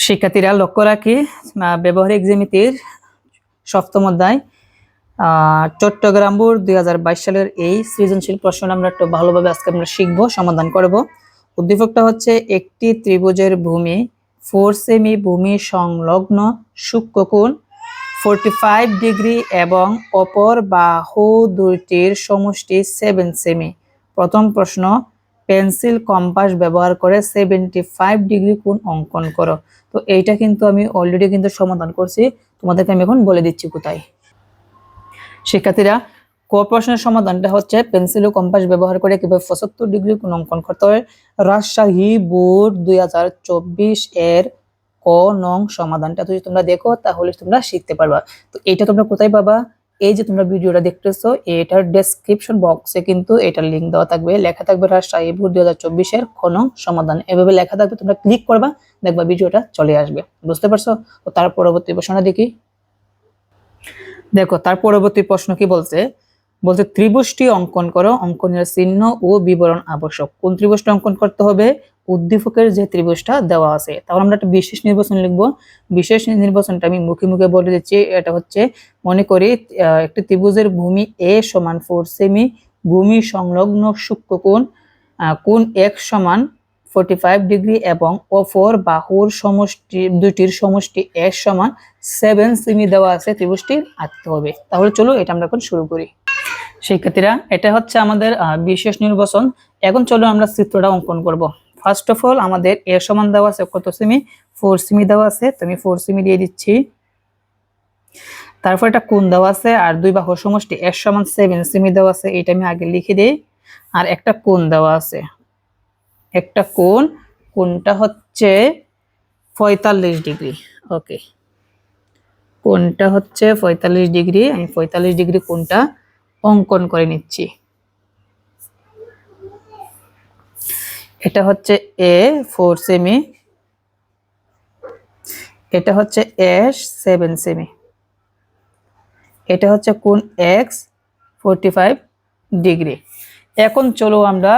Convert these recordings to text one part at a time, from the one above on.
শিক্ষার্থীরা লক্ষ্য রাখি ব্যবহারিক জ্যামিতির সপ্তম অধ্যায় চট্টগ্রাম বোর্ড দুই হাজার বাইশ সালের এই সৃজনশীল প্রশ্ন আমরা একটু ভালোভাবে আজকে আমরা শিখব, সমাধান করব। উদ্দীপকটা হচ্ছে, একটি ত্রিভুজের ভূমি ফোর সেমি ভূমি সংলগ্ন সূক্ষ্মকোণ ফোরটি ফাইভ ডিগ্রি এবং অপর বাহু দুইটির সমষ্টি সেভেন সেমি প্রথম প্রশ্ন পেন্সিল কম্পাস ব্যবহার করে সেভেন্টি ফাইভ ডিগ্রি কোণ অঙ্কন করো। তো এইটা কিন্তু আমি অলরেডি কিন্তু সমাধান করছি। তোমাদেরকে আমি এখন বলে দিচ্ছি কোথায়। শিক্ষার্থীরা, ক প্রশ্নের সমাধানটা হচ্ছে পেন্সিল ও কম্পাস ব্যবহার করে কীভাবে পঁচাত্তর ডিগ্রি কোণ অঙ্কন করতে হয়? রাজশাহী বোর্ড দুই হাজার চব্বিশ এর ক নং সমাধানটা যদি তোমরা দেখো, তাহলে তোমরা শিখতে পারবা। তো এটা তোমরা কোথায় পাবা? এই যে তোমরা ভিডিওটা দেখতেছো, এটার ডেসক্রিপশন বক্সে কিন্তু এটার লিংক দেওয়া থাকবে। লেখা থাকবে রাজশাহী বোর্ড দুই হাজার সমাধান। এভাবে লেখা থাকবে, তোমরা ক্লিক করবা, দেখবা ভিডিওটা চলে আসবে। বুঝতে পারছ? তো তার পরবর্তী প্রশ্নটা দেখি। দেখো, তার পরবর্তী প্রশ্ন কি বলছে? বলছে, ত্রিভুজটি অঙ্কন করো, অঙ্কনের চিহ্ন ও বিবরণ আবশ্যক। কোন ত্রিভুজটা অঙ্কন করতে হবে? উদ্দীপকের যে ত্রিভুজটা দেওয়া আছে। তাহলে আমরা একটা বিশেষ নির্বাচন লিখব। বিশেষ নির্বাচনটা আমি মুখে মুখে বলে দিচ্ছি, এটা হচ্ছে মনে করি একটি ত্রিভুজের ভূমি এ সমান ফোর সেমি, ভূমি সংলগ্ন সূক্ষ্মকোণ কোণ এক সমান ফোরটি ফাইভ ডিগ্রি এবং অপর বাহুর সমষ্টি দুটির সমষ্টি এক সমান সেভেন সেমি দেওয়া আছে, ত্রিভুজটি আঁকতে হবে। তাহলে চলো এটা আমরা এখন শুরু করি। শিক্ষার্থীরা, এটা হচ্ছে আমাদের বিশেষ নির্বাচন। এখন চলো আমরা চিত্রটা অঙ্কন করব। ফার্স্ট অফ অল আমাদের এ সমান দেওয়া আছে, কত সেমি ফোর সেমি দেওয়া আছে, তো আমি ফোর সেমি দিয়ে দিচ্ছি। তারপর একটা কোন দেওয়া আছে? আর দুই বাহুর সমষ্টি এর সমান সেভেন সেমি দেওয়া আছে, এটা আমি আগে লিখে দিই। আর একটা কোন দেওয়া আছে? একটা কোন, কোনটা হচ্ছে পঁয়তাল্লিশ ডিগ্রি। ওকে কোনটা হচ্ছে পঁয়তাল্লিশ ডিগ্রি? আমি পঁয়তাল্লিশ ডিগ্রি কোনটা অঙ্কন করে নিচ্ছি। এটা হচ্ছে এ ফোর সেমি এটা হচ্ছে এস সেভেন সেমি এটা হচ্ছে কোন এক্স ফোরটি ফাইভ ডিগ্রি এখন চলো আমরা,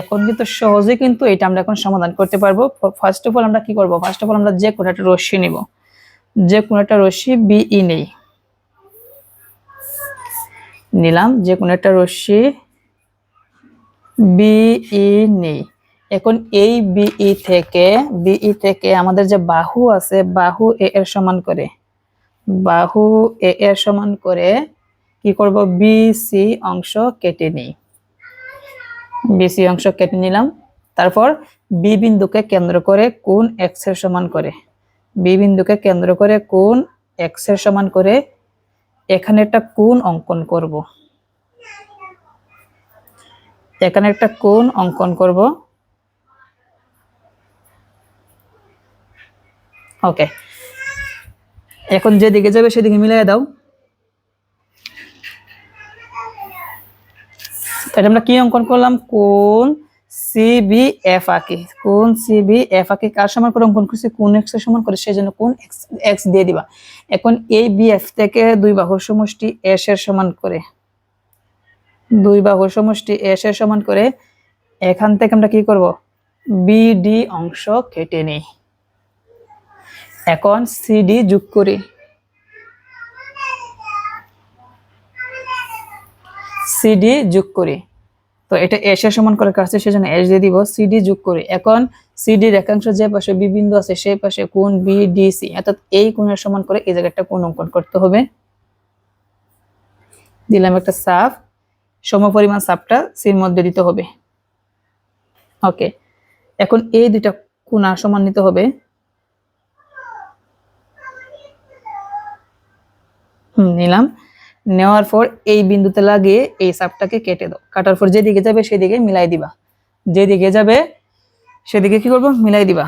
এখন কিন্তু সহজে কিন্তু এটা আমরা এখন সমাধান করতে পারব। ফার্স্ট অফ অল আমরা কি করব? ফার্স্ট অফ অল আমরা যে কোনো একটা রশ্মি নিব। যে কোনো একটা রশ্মি বিই নেই। নিলাম, যে কোনো একটা রশ্মি বিই নেই। এখন এই বিই থেকে বিই থেকে আমাদের যে বাহু আছে, বাহু এ এর সমান করে। বাহু এ এর সমান করে কি করব? বিসি অংশ কেটে নিই। বিসি অংশ কেটে নিলাম। তারপর বি বিন্দুকে কেন্দ্র করে কোন এক্সের সমান করে? বি বিন্দুকে কেন্দ্র করে কোন এক্সের সমান করে? এখানে একটা কোন অঙ্কন করব। এখানে একটা কোন অঙ্কন করব। ওকে এখন যেদিকে যাবে সেদিকে মিলিয়ে দাও। তাহলে আমরা কি অঙ্কন করলাম? কোন সিবি এফ আঁকি। কোন সিবি এফ আঁকি কার সমান করে অঙ্কন করছি? কোন এক্স সমান করে, সেই জন্য কোন এক্স এক্স দিয়ে দিবা। এখন এই বি এফ থেকে দুই বাহুর সমষ্টি এস এর সমান করে, দুই বাহুর সমষ্টি এস এর সমান করে, এখান থেকে আমরা কি করব? বিডি অংশ কেটে নেই। এখন সিডি যোগ করি। সিডি যোগ করি। তো এটা এস সমান করে কাছে সেজন্য এস দিয়ে দিব সিডি যোগ করি। এখন সিডি রেখাংশ যে পাশে বি বিন্দু আছে সেই পাশে ডি সি অর্থাৎ এই কোণের সমান করে এই জায়গাটা কোণ অঙ্কন করতে হবে। দিলাম একটা সাফ, সমপরিমাণ সাপটা সির মধ্যে দিতে হবে। ওকে, এখন এই দুইটা কোণা সমান নিতে হবে। নিলাম। নেওয়ার পর এই বিন্দুতে লাগিয়ে এই সাপটাকে কেটে দাও। কাটার পর যেদিকে যাবে সেদিকে মিলাই দিবা। যেদিকে যাবে সেদিকে কি করব? মিলাই দিবা।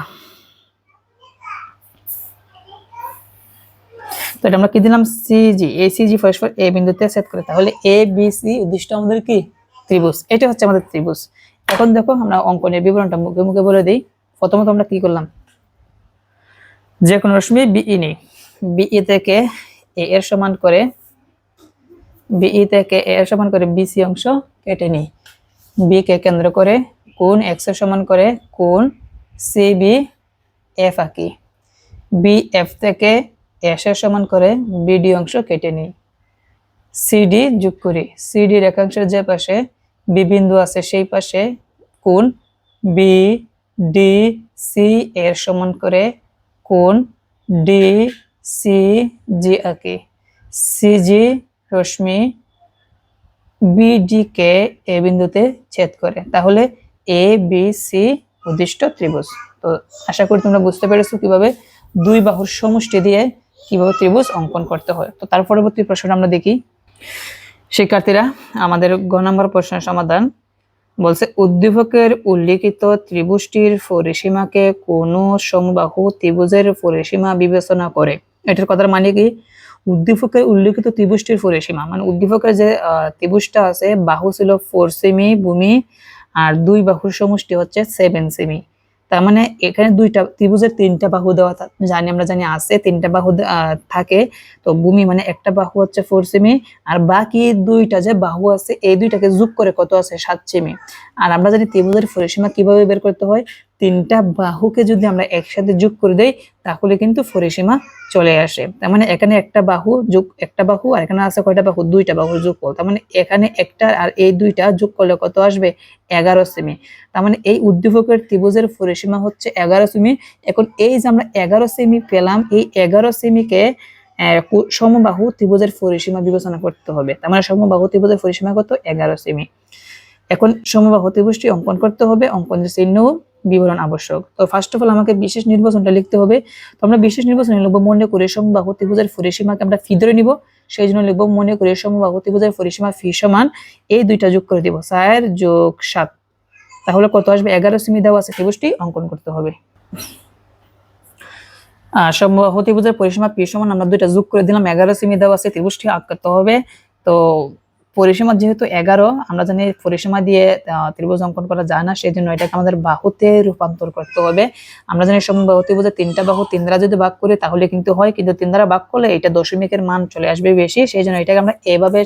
তো এটা আমরা কি দিলাম? সিজি এই সিজি ফসফর এ বিন্দুতে সেট করে। তাহলে এ বি সি উদ্দিষ্ট আমাদের কি? ত্রিভুজ। এটা হচ্ছে আমাদের ত্রিভুজ। এখন দেখো আমরা অঙ্কনের বিবরণটা মুখে মুখে বলে দিই। প্রথমত আমরা কি করলাম? যে কোনো রশ্মি বিই নেই। বিই থেকে এ এর সমান করে বিই থেকে এ এর সমান করে বিসি অংশ কেটে নিই। বি কেন্দ্র করে কোন এক্সের সমান করে কোন সি বি এফ আঁকি। বি এফ থেকে এস এর সমান করে বিডি অংশ কেটে নিই। সিডি যোগ করি। সিডি রেখাংশের যে পাশে বি আছে সেই পাশে কোণ বি ডি সি এর সমান করে কোণ ডি সি জি আঁকি সিজি রশ্মি বিডি কে এ বিন্দুতে ছেদ করে। তাহলে এ বি সি উদ্দিষ্ট ত্রিভুজ। তো আশা করি তোমরা বুঝতে পেরেছ কীভাবে দুই বাহুর সমষ্টি দিয়ে কীভাবে ত্রিভুজ অঙ্কন করতে হয়। তো তার পরবর্তী প্রশ্নটা আমরা দেখি। শিক্ষার্থীরা, আমাদের গ নম্বর প্রশ্নের সমাধান বলছে, উদ্দীপকের উল্লিখিত ত্রিভুজটির পরিসীমাকে কোন সমবাহু ত্রিভুজের পরিসীমা বিবেচনা করে? এটার কথার মানে কি? উদ্দীপকের উল্লিখিত ত্রিভুজটির পরিসীমা। মানে উদ্দীপকের যে ত্রিভুজটা আছে, বাহু ছিল ফোর সেমি ভূমি আর দুই বাহুর সমষ্টি হচ্ছে সেভেন সেমি তার মানে এখানে দুইটা, ত্রিভুজের তিনটা বাহু দেওয়া জানি আমরা জানি আছে, তিনটা বাহু থাকে। তো ভূমি মানে একটা বাহু হচ্ছে ফোর সেমি আর বাকি দুইটা যে বাহু আছে, এই দুইটাকে যোগ করে কত আছে? সাত সেমি আর আমরা জানি ত্রিভুজের পরিসীমা কীভাবে বের করতে হয়? তিনটা বাহুকে যদি আমরা একসাথে যোগ করে দেই, তাহলে কিন্তু পরিসীমা চলে আসে। তার মানে এখানে একটা বাহু যোগ, একটা বাহু, আর এখানে আছে কয়টা বাহু? দুইটা বাহু যোগ করো তার মানে এখানে একটা আর এই দুইটা যোগ করলে কত আসবে? এগারো সেমি। তার মানে এই উদ্দীপকের ত্রিভুজের পরিসীমা হচ্ছে এগারো সেমি। এখন এই যে আমরা এগারো সেমি পেলাম, এই এগারো সেমিকে সমবাহু ত্রিভুজের পরিসীমা বিবেচনা করতে হবে। তার মানে সমবাহু ত্রিভুজের পরিসীমা কত? এগারো সেমি। এখন সমবাহু ত্রিভুজটি অঙ্কন করতে হবে। অঙ্কনের চিহ্ন বিবরণ আবশ্যক। তো ফার্স্ট অফ অল আমাকে বিশেষ নির্বাচনটা লিখতে হবে। তো আমরা বিশেষ নির্বাচনে লিখব মনে করে সমবাহু ত্রিভুজের পরিসীমাকে আমরা ফি ধরে নিব, সেই জন্য লিখব মনে করে সমবাহু ত্রিভুজের পরিসীমা ফি সমান এই দুইটা যোগ করে দিব, চার যোগ সাত। তাহলে কত আসবে? এগারো সেমি দেওয়া আছে, ত্রিভুজটি অঙ্কন করতে হবে। সমবাহু ত্রিভুজের পরিসীমা পি সমান আমরা দুইটা যোগ করে দিলাম, এগারো সেমি দেওয়া আছে, ত্রিভুজটি আঁকতে হবে। তো পরিসীমা যেহেতু এগারো, আমরা জানি পরিসীমা দিয়ে ত্রিভুজ অঙ্কন করা যায় না সেই জন্য এটাকে আমাদের বাহুতে রূপান্তর করতে হবে। আমরা জানি সমবাহু ত্রিভুজে তিনটা বাহু তিন দ্বারা যদি ভাগ করি তাহলে কিন্তু হয় কিন্তু তিন দ্বারা ভাগ করলে এটা দশমিকের মান চলে আসবে বেশি সেই জন্য এটাকে আমরা এভাবে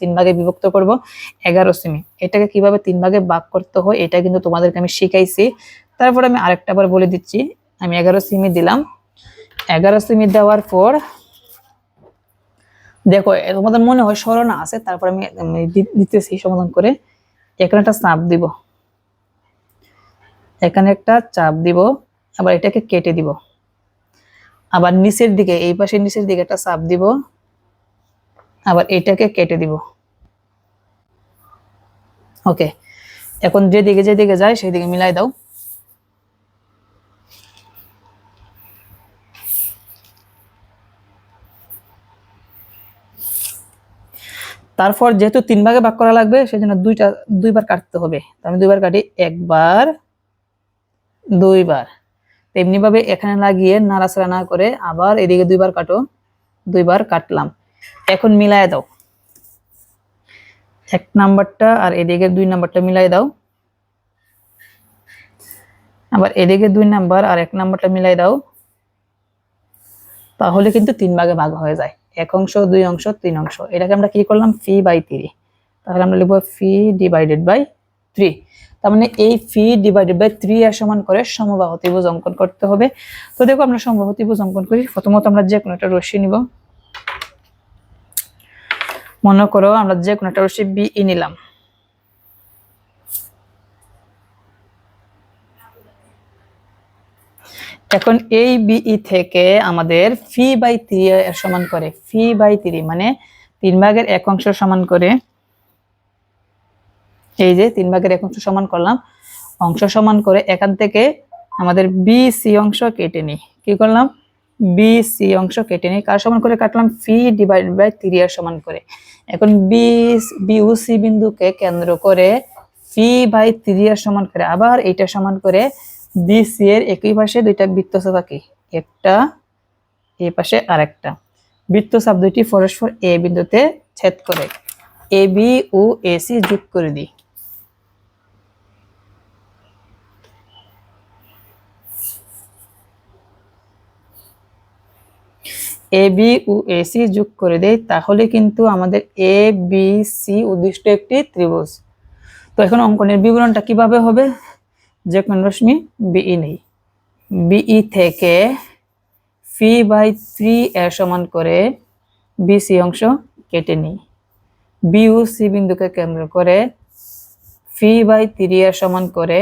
তিন ভাগে বিভক্ত করব, এগারো সেমি। এটাকে কীভাবে তিন ভাগে ভাগ করতে হয় এটা কিন্তু তোমাদেরকে আমি শিখাইছি। তারপর আমি আরেকটা বার বলে দিচ্ছি। আমি এগারো সেমি দিলাম। এগারো সেমি দেওয়ার পর দেখো তোমাদের মনে হয় স্মরণ আছে, তারপর আমি আমি দিতেছি সমাধান করে। এখানে একটা চাপ দিব। এখানে একটা চাপ দিব, আবার এটাকে কেটে দিব। আবার নিচের দিকে, এই পাশে নিচের দিকে একটা চাপ দিব, আবার এটাকে কেটে দিব। ওকে, এখন যেদিকে যেদিকে যায় সেই দিকে মিলাই দাও। তারপর যেহেতু তিন ভাগে ভাগ করা লাগবে সেই জন্য দুইটা, দুইবার কাটতে হবে। তো আমি দুইবার কাটি, একবার, দুইবার। তেমনি ভাবে এখানে লাগিয়ে নাড়াচাড়া না করে আবার এদিকে দুইবার কাটো, দুইবার কাটলাম। এখন মিলায় দাও। এক নাম্বারটা আর এদিকে দুই নাম্বারটা মিলাই দাও। আবার এদিকে দুই নাম্বার আর এক নাম্বারটা মিলাই দাও। তাহলে কিন্তু তিন ভাগে ভাগ হয়ে যায়। এক অংশ, দুই অংশ, তিন অংশ। এটাকে আমরা কি করলাম? ফি বাই থ্রি তাহলে আমরা লিখব ফি ডিভাইডেড বাই থ্রি। তার মানে এই ফি ডিভাইডেড বাই থ্রি এর সমান করে সমবাহ ত্রিভুজ অঙ্কন করতে হবে। তো দেখো আমরা সমবাহ ত্রিভুজ অঙ্কন করি। প্রথমত আমরা যে কোনো একটা রশ্মি নিব। মনে করো আমরা যে কোনো একটা রশ্মি বি ই নিলাম। এখন এই বিই থেকে আমাদের ফি বাই থ্রি সমান করে ফি বাই থ্রি মানে তিন ভাগের এক অংশ সমান করে, এই যে তিন ভাগের এক অংশ সমান করলাম, অংশ সমান করে এখান থেকে আমাদের বি সি অংশ কেটে নিই। কি করলাম? বি সি অংশ কেটে নিই। কার সমান করে কাটলাম? ফি ডিভাইড বাই থ্রি এর সমান করে। এখন বি বিউ সি বিন্দুকে কেন্দ্র করে ফি বাই থ্রি এর সমান করে, আবার এইটা সমান করে বি সি এর একই পাশে দুইটা বৃত্তচাপ আঁকি একটা, এই পাশে আরেকটা। বৃত্তচাপ দুইটি পরস্পর এ বিন্দুতে ছেদ করে A B O A C যোগ করে দিই। A B O A C যোগ করে দেই, তাহলে কিন্তু আমাদের এ বি সি উদ্দিষ্ট একটি ত্রিভুজ। তো এখন অঙ্কনের বিবরণটা কীভাবে হবে? যে কোন রশ্মি বিই নেই। বিই থেকে ফি বাই থ্রি এর সমান করে বিসি অংশ কেটে নিই। বিউ সি বিন্দুকে কেন্দ্র করে ফি বাই থ্রি এর সমান করে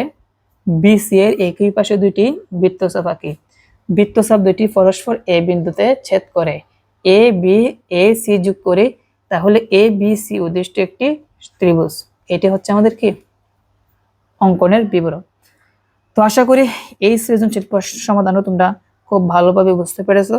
বিসি এর একই পাশে দুইটি বৃত্তচাপ আঁকি। বৃত্তচাপ দুটি পরস্পর এ বিন্দুতে ছেদ করে। এ, বি, এ, সি যোগ করে, তাহলে এ, বি, সি উদ্দিষ্ট একটি ত্রিভুজ। এটি হচ্ছে আমাদের কি? অঙ্কনের বিবরণ। তো আশা করি এই সৃজনশীল সমাধানও তোমরা খুব ভালোভাবে বুঝতে পেরেছ।